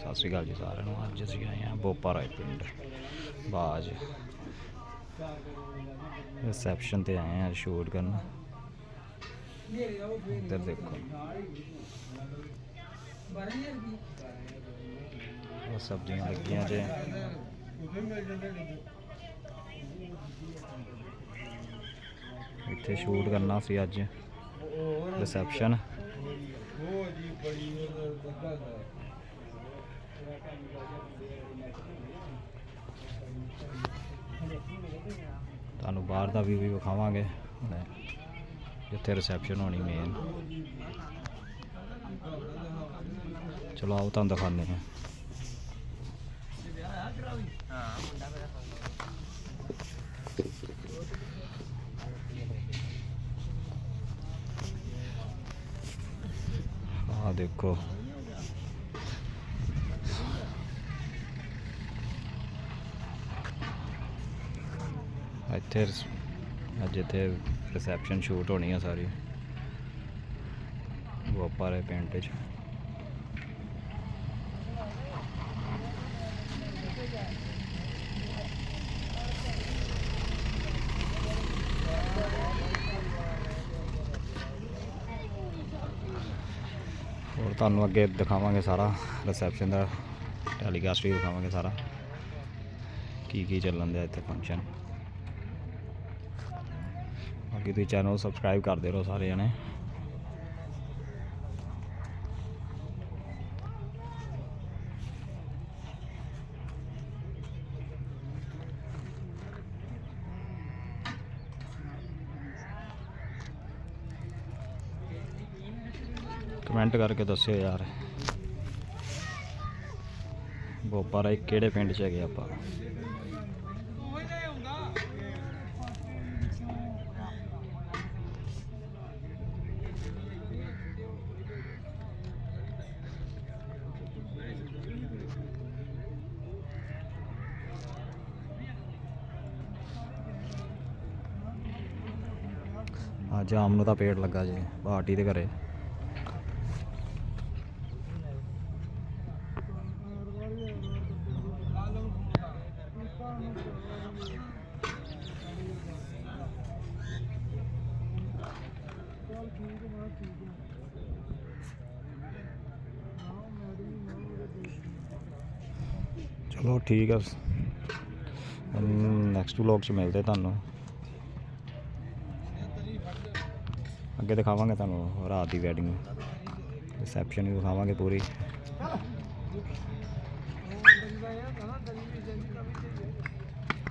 ਸਤਿ ਸ਼੍ਰੀ ਅਕਾਲ ਜੀ ਸਾਰਿਆਂ ਨੂੰ। ਅੱਜ ਅਸੀਂ ਆਏ ਹਾਂ ਬੋਪਾ ਰਾਏ ਪਿੰਡ, ਬਾਜ। ਰਿਸੈਪਸ਼ਨ ਤੇ ਆਏ ਹਾਂ ਸ਼ੂਟ ਕਰਨ। ਇੱਧਰ ਦੇਖੋ। ਉਹ ਸਬਜ਼ੀਆਂ ਲੱਗੀਆਂ ਜੇ। ਇੱਥੇ ਸ਼ੂਟ ਕਰਨਾ ਸੀ ਅੱਜ। ਰਿਸੈਪਸ਼ਨ ਤੁਹਾਨੂੰ ਬਾਹਰ ਦਾ ਵੀ ਵੀ ਵਿਖਾਵਾਂਗੇ। ਜਿੱਥੇ ਰਿਸੈਪਸ਼ਨ ਹੋਣੀ ਮੇਨ ਚਲੋ ਆਓ, ਤੁਹਾਨੂੰ ਦਿਖਾਉਂਦੇ ਹਾਂ। ਆਹ ਦੇਖੋ। ਇੱਥੇ ਅੱਜ ਇੱਥੇ ਰਿਸੈਪਸ਼ਨ ਸ਼ੂਟ ਹੋਣੀ ਆ ਸਾਰੀ। ਗੋਪਾਰੇ ਪਿੰਡ 'ਚ। ਹੋਰ ਤੁਹਾਨੂੰ ਅੱਗੇ ਦਿਖਾਵਾਂਗੇ ਸਾਰਾ ਰਿਸੈਪਸ਼ਨ ਦਾ, ਟੈਲੀਕਾਸਟ ਵੀ ਦਿਖਾਵਾਂਗੇ ਸਾਰਾ। ਕੀ ਕੀ ਚੱਲਣ ਦਿਆ ਇੱਥੇ ਫੰਕਸ਼ਨ ਬਾਕੀ ਤੁਸੀਂ ਚੈਨਲ ਸਬਸਕ੍ਰਾਈਬ ਕਰਦੇ ਰਹੋ ਸਾਰੇ ਜਣੇ। ਕਮੈਂਟ ਕਰਕੇ ਦੱਸਿਓ ਯਾਰ। ਬੋਪਾਰਾ ਕਿਹੜੇ ਪਿੰਡ 'ਚ ਹੈਗੇ ਆਪਾਂ? ਅੱਜ ਜਾਮ ਨੂੰ ਤਾਂ ਪੇੜ ਲੱਗਾ ਜੇ, ਪਾਰਟੀ ਦੇ ਘਰੇ। ਚਲੋ ਠੀਕ ਆ। ਨੈਕਸਟ ਵਲੌਗ 'ਚ ਮਿਲਦੇ ਤੁਹਾਨੂੰ। ਅੱਗੇ ਦਿਖਾਵਾਂਗੇ ਤੁਹਾਨੂੰ ਰਾਤ ਦੀ ਵੈਡਿੰਗ ਰਿਸੈਪਸ਼ਨ ਵੀ ਦਿਖਾਵਾਂਗੇ ਪੂਰੀ।